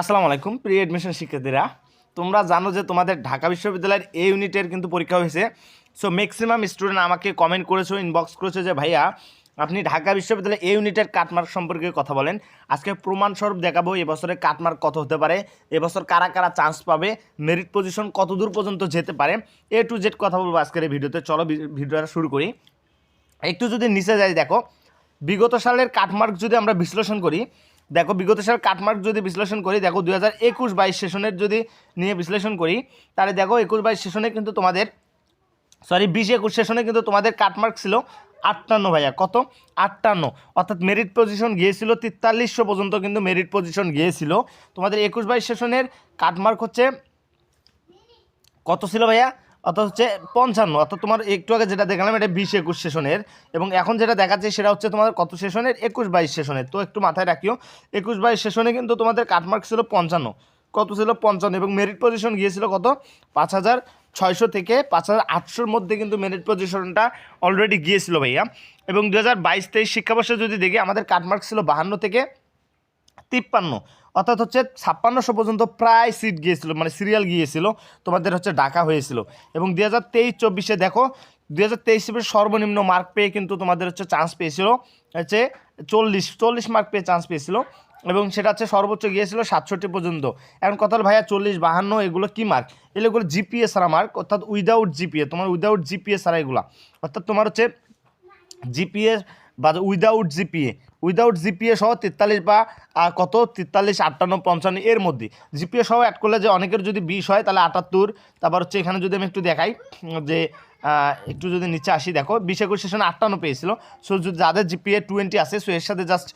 আসসালামু আলাইকুম pre admission শিক্ষার্থীরা। তোমরা জানো যে তোমাদের ঢাকা বিশ্ববিদ্যালয়ের এ ইউনিটের কিন্তু পরীক্ষা হয়েছে। সো ম্যাক্সিমাম স্টুডেন্ট আমাকে কমেন্ট করেছ ইনবক্স করেছ যে, ভাইয়া, আপনি ঢাকা বিশ্ববিদ্যালয়ে এ ইউনিটের কাটমার্ক সম্পর্কে কথা বলেন। আজকে প্রমাণস্বরূপ দেখাবো এবছরে কাটমার্ক কত হতে পারে এবছর কারা কারা চান্স পাবে মেরিট পজিশন কত দূর পর্যন্ত যেতে পারে এ টু জেড কথা বলব আজকের এই ভিডিওতে। চলো ভিডিওটা শুরু করি। একটু যদি নিচে যাই, দেখো, বিগত সালের কাটমার্ক যদি আমরা বিশ্লেষণ করি দেখো, বিগত সালের কাটমার্ক যদি বিশ্লেষণ করি, দেখো দু হাজার একুশ বাইশ সেশনের যদি নিয়ে বিশ্লেষণ করি, তাহলে দেখো, একুশ বাইশ সেশনে কিন্তু তোমাদের সরি বিশ একুশ সেশনে কিন্তু তোমাদের কাটমার্ক ছিল আটান্ন ভাইয়া কত? আটান্ন। অর্থাৎ মেরিট পজিশন গিয়েছিল তেতাল্লিশশো পর্যন্ত কিন্তু মেরিট পজিশন গিয়েছিল। তোমাদের একুশ বাইশ সেশনের কাটমার্ক হচ্ছে, কত ছিল ভাইয়া? অর্থাৎ হচ্ছে পঞ্চান্ন। অর্থাৎ তোমার একটু আগে যেটা দেখালাম, এটা বিশ একুশ সেশনের। এবং এখন যেটা দেখাচ্ছে, সেটা হচ্ছে তোমাদের কত সেশনের? একুশ বাইশ সেশনের। তো একটু মাথায় রাখিও, একুশ বাইশ সেশনে কিন্তু তোমাদের কাটমার্ক ছিল পঞ্চান্ন। কত ছিল? পঞ্চান্ন। এবং মেরিট পজিশন গিয়েছিল কত? পাঁচ হাজার ছয়শো থেকে পাঁচ হাজার আটশোর মধ্যে কিন্তু মেরিট পজিশনটা অলরেডি গিয়েছিল, ভাইয়া। এবং দু হাজার বাইশ তেইশ শিক্ষাবর্ষে যদি দেখি, আমাদের কাটমার্ক ছিল বাহান্ন থেকে তিপ্পান্ন। অর্থাৎ হচ্ছে ছাপ্পান্নশো পর্যন্ত প্রায় সিট গিয়েছিল মানে সিরিয়াল গিয়েছিল। তোমাদের হচ্ছে ডাকা হয়েছিল। এবং দু হাজার তেইশ চব্বিশে দেখো, দুই হাজার তেইশে সর্বনিম্ন মার্ক পেয়ে কিন্তু তোমাদের হচ্ছে চান্স পেয়েছিল। হচ্ছে চল্লিশ চল্লিশ মার্ক পেয়ে চান্স পেয়েছিল। এবং সেটা হচ্ছে সর্বোচ্চ গিয়েছিল সাতষট্টি পর্যন্ত। এখন কথা ভাইয়া চল্লিশ, বাহান্ন, এগুলো কী মার্ক এগুলো জিপিএ ছাড়া মার্ক অর্থাৎ উইদাউট জিপিএ তোমার উইদাউট জিপিএ ছাড়া এগুলা। অর্থাৎ তোমার হচ্ছে জিপিএ বা উইদাউট জিপিএ উইদাউট জিপিএ সহ তেতাল্লিশ বা কত? তেতাল্লিশ, আটান্ন, পঞ্চান্ন এর মধ্যে। জিপিএ সহ অ্যাড করলে যে অনেকের যদি বিশ হয়, তাহলে আটাত্তর। তারপর হচ্ছে এখানে যদি আমি একটু দেখাই, যে একটু যদি নিচে আসি, দেখো, বিশ একুশ সেশনে আটান্ন পেয়েছিল। সো যদি যাদের জিপিএ টোয়েন্টি আছে সো এর সাথে জাস্ট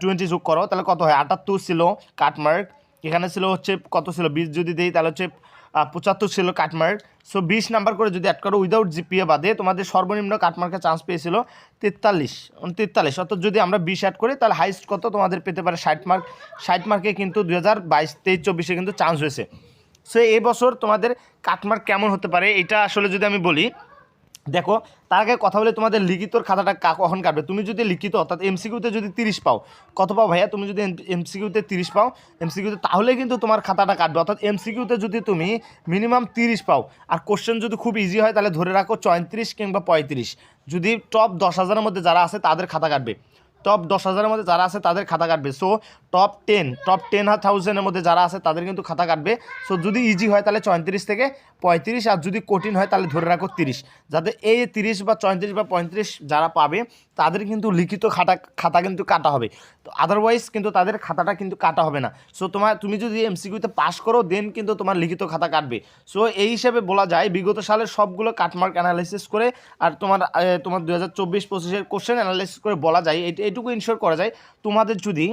টোয়েন্টি যোগ করো, তাহলে কত হয়? আটাত্তর ছিল কাটমার্ক এখানে ছিল হচ্ছে, কত ছিল? বিশ যদি দেই, তাহলে হচ্ছে পঁচাত্তর ছিল কাটমার্ক সো বিশ নাম্বার করে যদি অ্যাড করো উইদাউট জিপিএ বাদে তোমাদের সর্বনিম্ন কাটমার্কে চান্স পেয়েছিল তেতাল্লিশ তেতাল্লিশ। অর্থাৎ যদি আমরা বিশ অ্যাড করি, তাহলে হাইস্ট কত তোমাদের পেতে পারে? ষাট মার্ক ষাট মার্কে কিন্তু দু হাজার বাইশ, তেইশ, চব্বিশে কিন্তু চান্স হয়েছে। সো এবছর তোমাদের কাটমার্ক কেমন হতে পারে? এটা আসলে যদি আমি বলি দেখো, তার আগে কথা বলে তোমাদের লিখিতর খাতাটা কখন কাটবে? তুমি যদি লিখিত, অর্থাৎ এমসিকিউতে যদি তিরিশ পাও, কত পাও ভাইয়া? তুমি যদি এমসিকিউতে তিরিশ পাও এমসিকিউতে তাহলে কিন্তু তোমার খাতাটা কাটবে। অর্থাৎ এমসিকিউতে যদি তুমি মিনিমাম তিরিশ পাও, আর কোশ্চেন যদি খুব ইজি হয়, তাহলে ধরে রাখো চৌত্রিশ কিংবা পঁয়ত্রিশ। যদি টপ দশ হাজারের মধ্যে যারা আছে, তাদের খাতা কাটবে। টপ দশ হাজারের মধ্যে যারা আছে, তাদের খাতা কাটবে। So top ten top ten থাউজেন্ডের মধ্যে যারা আছে, তাদের কিন্তু খাতা কাটবে। সো যদি ইজি হয়, তাহলে চৌত্রিশ থেকে পঁয়ত্রিশ আর যদি কঠিন হয় তাহলে ধরে রাখো তিরিশ। যাতে এই তিরিশ বা চৌত্রিশ বা পঁয়ত্রিশ যারা পাবে, তাদের কিন্তু লিখিত খাতা খাতা কিন্তু কাটা হবে। তো আদারওয়াইজ কিন্তু তাদের খাতাটা কিন্তু কাটা হবে না। সো তোমার, তুমি যদি এমসিকিউতে পাস করো দেন কিন্তু তোমার লিখিত খাতা কাটবে। সো এই হিসেবে বলা যায়, বিগত সালের সবগুলো কাটমার্ক অ্যানালাইসিস করে আর তোমার তোমার দু হাজার চব্বিশ পঁচিশের কোশ্চেন অ্যানালাইসিস করে বলা যায় এইটুকু ইনশোর করা যায়, তোমাদের যদি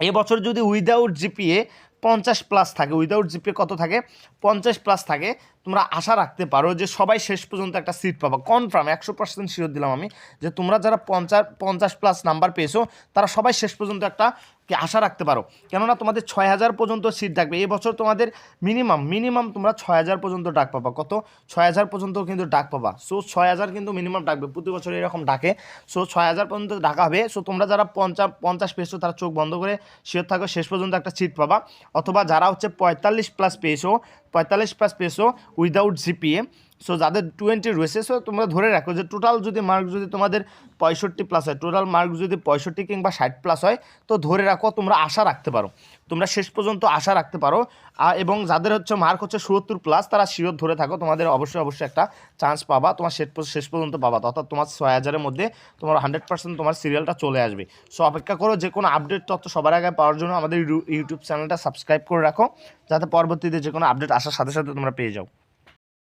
এবছর যদি উইদাউট জিপিএ পঞ্চাশ প্লাস থাকে উইদাউট জিপে কত থাকে? পঞ্চাশ প্লাস থাকে। তোমরা আশা রাখতে পারো যে সবাই শেষ পর্যন্ত একটা সিট পাবা। কনফার্ম একশো পার্সেন্ট শিওর দিলাম আমি যে তোমরা যারা পঞ্চাশ পঞ্চাশ প্লাস নাম্বার পেয়েছ, তারা সবাই শেষ পর্যন্ত একটা কি আশা রাখতে পারো। কেননা তোমাদের ছয় হাজার পর্যন্ত সিট ডাকবে। বছর তোমাদের মিনিমাম মিনিমাম তোমরা ছয় হাজার পর্যন্ত ডাক পাবা। কত? ছয় হাজার পর্যন্ত কিন্তু ডাক পাবা। সো ছয় হাজার কিন্তু মিনিমাম ডাকবে। প্রতি বছর এরকম ডাকে। সো ছয় হাজার পর্যন্ত ডাকা হবে। সো তোমরা যারা পঞ্চাশ পঞ্চাশ পেয়েছ, তারা চোখ বন্ধ করে শিওর থাকো, শেষ পর্যন্ত একটা সিট পাবা। অথবা যারা হচ্ছে পঁয়তাল্লিশ প্লাস পেয়েছ পঁয়তাল্লিশ প্লাস পেয়েছ উইদাউট জিপিএ সো যাদের টোয়েন্টি রয়েছে সো তোমরা ধরে রাখো যে টোটাল যদি মার্ক যদি তোমাদের পঁয়ষট্টি প্লাস হয় টোটাল মার্ক যদি পঁয়ষট্টি কিংবা ষাট প্লাস হয়, তো ধরে রাখো তোমরা আশা রাখতে পারো। তোমরা শেষ পর্যন্ত আশা রাখতে পারো। এবং যাদের হচ্ছে মার্ক হচ্ছে সত্তর প্লাস তারা শিওর ধরে থাকো, তোমাদের অবশ্যই অবশ্যই একটা চান্স পাবা, তোমার শেষ শেষ পর্যন্ত পাবা। অর্থাৎ তোমার ছয় হাজারের মধ্যে তোমার হান্ড্রেড পার্সেন্ট তোমার সিরিয়ালটা চলে আসবে। সো অপেক্ষা করো যে কোনো আপডেট তথ্য সবার আগে পাওয়ার জন্য আমাদের ইউ- ইউটিউব চ্যানেলটা সাবস্ক্রাইব করে রাখো, যাতে পরবর্তীতে যে কোনো আপডেট আসার সাথে সাথে তোমরা পেয়ে যাও।